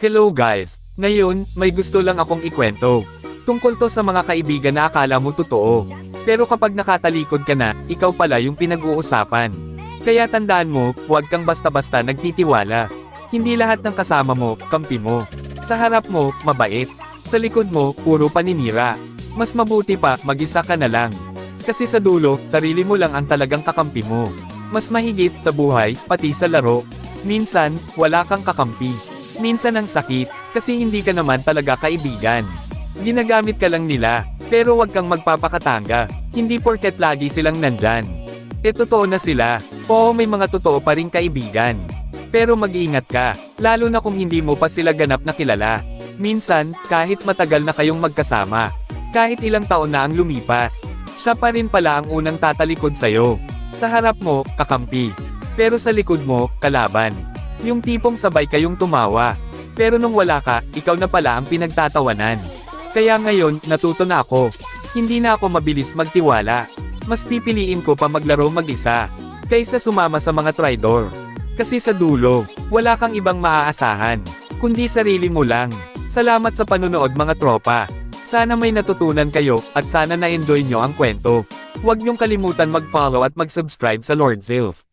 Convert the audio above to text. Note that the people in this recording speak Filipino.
Hello guys! Ngayon, may gusto lang akong ikwento. Tungkol to sa mga kaibigan na akala mo totoo. Pero kapag nakatalikod ka na, ikaw pala yung pinag-uusapan. Kaya tandaan mo, huwag kang basta-basta nagtitiwala. Hindi lahat ng kasama mo, kampi mo. Sa harap mo, mabait. Sa likod mo, puro paninira. Mas mabuti pa, mag-isa ka na lang. Kasi sa dulo, sarili mo lang ang talagang kakampi mo. Mas mahigit sa buhay, pati sa laro. Minsan, wala kang kakampi. Minsan ang sakit, kasi hindi ka naman talaga kaibigan. Ginagamit ka lang nila, pero wag kang magpapakatanga. Hindi porket lagi silang nandyan. E totoo na sila. Oo may mga totoo pa rin kaibigan. Pero mag-iingat ka, lalo na kung hindi mo pa sila ganap na kilala. Minsan, kahit matagal na kayong magkasama, kahit ilang taon na ang lumipas, siya pa rin pala ang unang tatalikod sa'yo. Sa harap mo, kakampi. Pero sa likod mo, kalaban. Yung tipong sabay kayong tumawa. Pero nung wala ka, ikaw na pala ang pinagtatawanan. Kaya ngayon, natuto na ako. Hindi na ako mabilis magtiwala. Mas pipiliin ko pa maglaro mag-isa. Kaysa sumama sa mga tridor. Kasi sa dulo, wala kang ibang maaasahan. Kundi sarili mo lang. Salamat sa panonood mga tropa. Sana may natutunan kayo, at sana na-enjoy nyo ang kwento. Huwag niyong kalimutan mag-follow at mag-subscribe sa Lord Zilf.